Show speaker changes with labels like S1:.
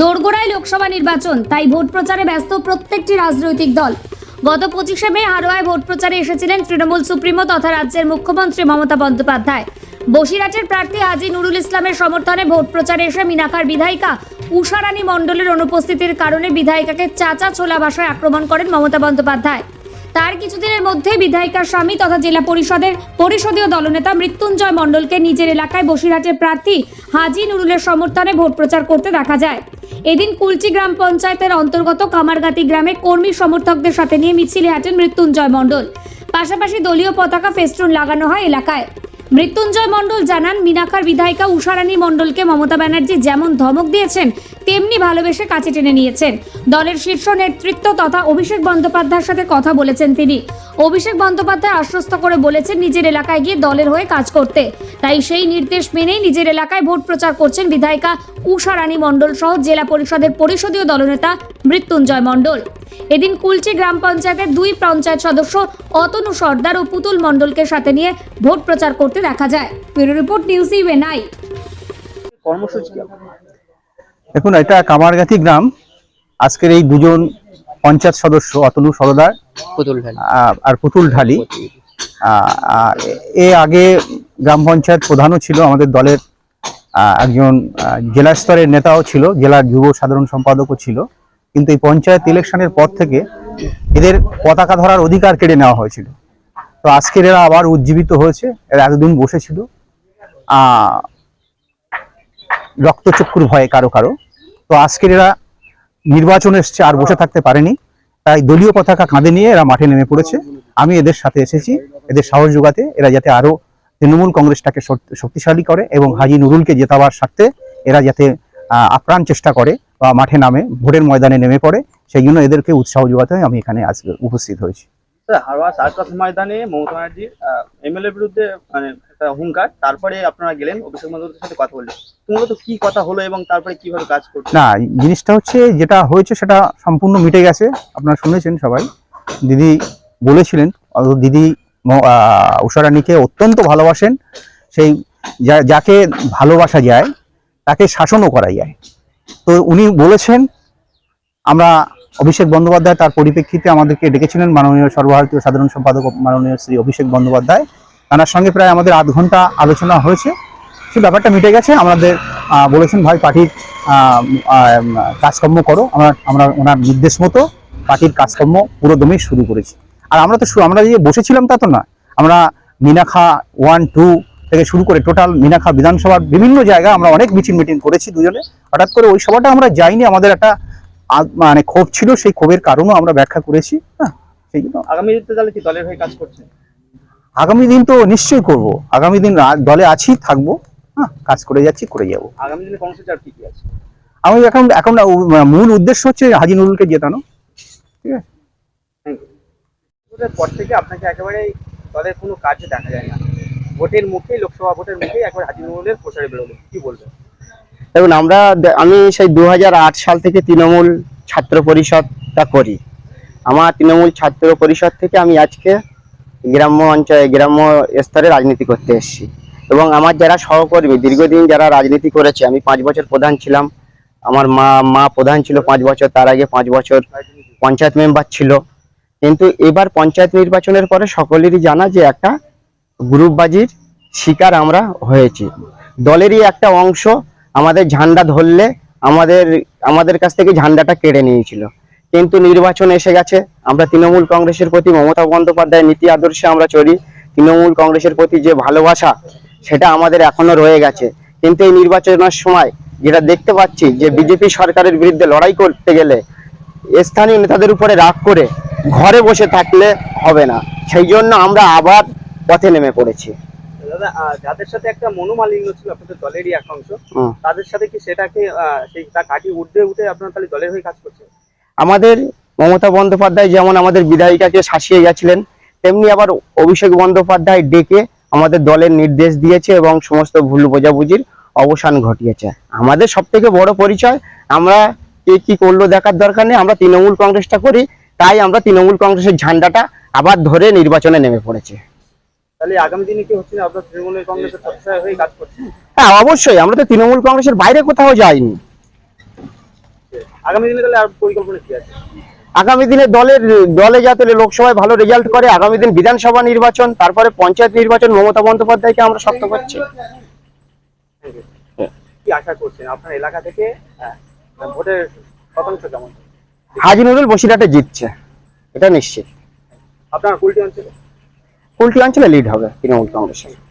S1: দোরগোড়ায় লোকসভা নির্বাচন, তাই ভোট প্রচারে ব্যস্ত প্রত্যেকটি রাজনৈতিক দল। গত পঁচিশে মে হারোয়ায় ভোট প্রচারে এসেছিলেন তৃণমূল সুপ্রিমো তথা রাজ্যের মুখ্যমন্ত্রী মমতা বন্দ্যোপাধ্যায়। বসিরহাটের প্রার্থী হাজি নুরুল ইসলামের সমর্থনে ভোট প্রচারে এসে মিনাকার বিধায়িকা উষারানী মণ্ডলের অনুপস্থিতির কারণে বিধায়িকাকে চাচা ছোলা ভাষায় আক্রমণ করেন মমতা বন্দ্যোপাধ্যায়। তার কিছুদিনের মধ্যে বিধায়িকার স্বামী তথা জেলা পরিষদের পরিষদীয় দলনেতা মৃত্যুঞ্জয় মণ্ডলকে নিজের এলাকায় বসিরহাটের প্রার্থী হাজি নুরুলের সমর্থনে ভোট প্রচার করতে দেখা যায়। এদিন কুলচি গ্রাম পঞ্চায়েতের অন্তর্গত কামারগাতি গ্রামে কর্মী সমর্থকদের সাথে নিয়ে মিছিলে হাঁটেন মৃত্যুঞ্জয় মণ্ডল। পাশাপাশি দলীয় পতাকা ফেস্টুন লাগানো হয় এলাকায়। মৃত্যুঞ্জয় মণ্ডল জানান, মিনাকার বিধায়িকা উষারানী মণ্ডলকে মমতা ব্যানার্জি যেমন ধমক দিয়েছেন, তেমনি ভালোবেসে কাছে টেনে নিয়েছেন। দলের শীর্ষ নেতৃত্ব তথা অভিষেক বন্দ্যোপাধ্যায়ের সাথে কথা বলেছেন তিনি। অভিষেক বন্দ্যোপাধ্যায় আশ্বস্ত করে বলেছেন, নিজের এলাকায় গিয়ে দলের হয়ে কাজ করতে। তাই সেই নির্দেশ মেনেই নিজের এলাকায় ভোট প্রচার করছেন বিধায়িকা উষারানী মণ্ডল সহ জেলা পরিষদের পরিষদীয় দলনেতা মৃত্যুঞ্জয় মণ্ডল। এদিন কুলচি গ্রাম পঞ্চায়েতের দুই পঞ্চায়েত সদস্য অতনু সর্দার ও পুতুল মণ্ডলকে সাথে নিয়ে ভোট প্রচার করতে দেখা যায়। ব্যুরো রিপোর্ট নিউজ ইভে নাইট
S2: কর্মসূচি
S3: দেখুন এটা কামারগাতি গ্রাম। আজকের এই দুজন পঞ্চায়েত সদস্য অতনু সরদার
S2: পুতুল
S3: আর পুতুল ঢালি। এ আগে গ্রাম পঞ্চায়েত প্রধানও ছিল আমাদের দলের আহ, একজন আহ, জেলা স্তরের নেতাও ছিল জেলার যুব সাধারণ সম্পাদকও ছিল। কিন্তু এই পঞ্চায়েত ইলেকশনের পর থেকে এদের পতাকা ধরার অধিকার কেড়ে নেওয়া হয়েছিল। তো আজকের এরা আবার উজ্জীবিত হয়েছে, এরা এতদিন বসেছিল। রক্তচক্ষুর ভয়ে কারও কারও। তো আজকের এরা নির্বাচন এসছে, আর বসে থাকতে পারেনি। তাই দলীয় পতাকা কাঁধে নিয়ে এরা মাঠে নেমে পড়েছে। আমি এদের সাথে এসেছি, এদের সাহস যোগাতে, এরা যাতে আরও তৃণমূল কংগ্রেসটাকে শক্তিশালী করে এবং হাজি নুরুলকে জেতাবার স্বার্থে এরা যাতে আপ্রাণ চেষ্টা করে। মাঠে নামে ভোটের ময়দানে নেমে পড়ে। সেই জন্য এদেরকে উৎসাহ যোগাতে আমি এখানে আজকে উপস্থিত হয়েছি।
S2: ময়দানে মমতা ব্যানার্জির এমএলএ বিরুদ্ধে মানে একটা হুঙ্কার। তারপরে আপনারা গেলেন অভিষেক বন্দ্যোপাধ্যায়ের সাথে কথা বললেন। মূলত কি কথা হলো এবং তারপরে কীভাবে কাজ করছে
S3: না জিনিসটা হচ্ছে যেটা হয়েছে সেটা সম্পূর্ণ মিটে গেছে। আপনারা শুনেছেন সবাই। দিদি বলেছিলেন দিদি উষারানীকে অত্যন্ত ভালোবাসেন। সেই যাকে ভালোবাসা যায় তাকে শাসনও করা যায়। তো উনি বলেছেন, আমরা অভিষেক বন্দ্যোপাধ্যায় তার পরিপ্রেক্ষিতে আমাদেরকে ডেকেছিলেন মাননীয় সর্বভারতীয় সাধারণ সম্পাদক মাননীয় শ্রী অভিষেক বন্দ্যোপাধ্যায়। তার সঙ্গে প্রায় আমাদের আধ ঘণ্টা আলোচনা হয়েছে। সেই ব্যাপারটা মিটে গেছে। আমাদের বলেছেন, ভাই, পার্টির কাজকর্ম করো। আমরা আমরা ওনার নির্দেশ মতো পার্টির কাজকর্ম পুরো দমে শুরু করেছি। আর আমরা তো আমরা যে বসেছিলাম তা তো না। আমরা মিনাখা ওয়ান, টু থেকে শুরু করে টোটাল মিনাখা বিধানসভার বিভিন্ন জায়গায় আমরা অনেক মিটিং মিটিং করেছি দুজনে। হঠাৎ করে ওই সভাটা আমরা যাইনি আমাদের একটা মানে ক্ষোভ ছিল সেই ক্ষোভের কারণও আমরা ব্যাখ্যা করেছি হ্যাঁ সেই জন্য।
S2: আগামী দিনে তাহলে কি দলের হয়ে কাজ করছেন?
S3: আগামী দিন তো নিশ্চয়ই করব। আগামী দিন দলে আছি থাকব হ্যাঁ কাজ করে যাচ্ছি করে যাব।
S2: আগামী দিনে কর্মসূচি আর কি কি আছে?
S3: আমি এখন এখন মূল উদ্দেশ্য হচ্ছে হাজি নুরুলকে জেতানো ঠিক আছে?
S2: ভোটের পর থেকে আপনাকে একেবারে দলের কোনো কাজে দেখা যায় না। ভোটের মুখেই, লোকসভা ভোটের মুখেই একবার হাজি প্রচারে বেরোলেন। কি বলবেন?
S4: দেখুন, আমরা আমি সেই দু হাজার আট সাল থেকে তৃণমূল ছাত্র পরিষদটা করি। আমার তৃণমূল ছাত্র পরিষদ থেকে আমি আজকে গ্রাম্য অঞ্চলে, গ্রাম্য স্তরে রাজনীতি করতে এসেছি। এবং আমার যারা সহকর্মী, দীর্ঘদিন যারা রাজনীতি করেছে, আমি পাঁচ বছর প্রধান ছিলাম। আমার মা মা প্রধান ছিল পাঁচ বছর, তার আগে পাঁচ বছর পঞ্চায়েত মেম্বার ছিল। কিন্তু এবার পঞ্চায়েত নির্বাচনের পরে সকলেরই জানা যে একটা গ্রুপবাজির শিকার আমরা হয়েছি। দলেরই একটা অংশ আমাদের ঝান্ডা ধরলে আমাদের আমাদের কাছ থেকে ঝান্ডাটা কেড়ে নিয়েছিল। কিন্তু নির্বাচন এসে গেছে। আমরা তৃণমূল কংগ্রেসের প্রতি মমতা বন্দ্যোপাধ্যায়ের নীতি আদর্শে আমরা চলি। তৃণমূল কংগ্রেসের প্রতি যে ভালোবাসা, সেটা আমাদের এখনও রয়ে গেছে। কিন্তু এই নির্বাচনের সময় যেটা দেখতে পাচ্ছি যে বিজেপি সরকারের বিরুদ্ধে লড়াই করতে গেলে স্থানীয় নেতাদের উপরে রাগ করে ঘরে বসে থাকলে হবে না। সেই জন্য আমরা আবার পথে নেমে পড়েছে।
S2: দাদা যাদের সাথে একটা মনোমালিন্য ছিল আপনাদের দলেরই এক অংশ। তাদের সাথে কি সেটাকে আহ, সেই তা কাটিয়ে উঠতে উঠে আপনারা তাহলে দলের হয়ে কাজ করছেন?
S4: আমাদের মমতা বন্দ্যোপাধ্যায় যেমন আমাদের বিধায়িকাকে শাসিয়ে গেছিলেন তেমনি আবার অভিষেক বন্দ্যোপাধ্যায় ডেকে আমাদের দলের নির্দেশ দিয়েছে এবং সমস্ত ভুল বোঝাবুঝির অবসান ঘটিয়েছে। আমাদের সব থেকে বড় পরিচয় আমরা কে কি করল দেখার দরকার নেই আমরা তৃণমূল কংগ্রেসটা করি তাই আমরা তৃণমূল কংগ্রেসের ঝান্ডাটা আবার ধরে নির্বাচনে নেমে পড়েছি।
S2: তাহলে আগামী দিনে কি হচ্ছে আপনার তৃণমূলের কংগ্রেসের সদস্য হয়ে কাজ করছেন?
S4: হ্যাঁ অবশ্যই। আমরা তো তৃণমূল কংগ্রেসের বাইরে কোথাও যাইনি।
S2: আগামী দিনে তাহলে আর পরিকল্পনা কি আছে?
S4: আগামী দিনে দলের দলে যাতে লোকসভায় ভালো রেজাল্ট করে আগামী দিন বিধানসভা নির্বাচন তারপরে পঞ্চায়েত নির্বাচন মমতা বন্দ্যোপাধ্যায়কে আমরা শক্ত করছি।
S2: কি আশা করছেন? আপনার এলাকা থেকে আহ, ভোটের শতাংশ কেমন?
S4: হাজি নুরুল বসিরহাটে জিতছে। এটা নিশ্চিত।
S2: আপনার কুলটি অঞ্চলে?
S4: কুলটি অঞ্চলে লিড হবে তৃণমূল কংগ্রেসের।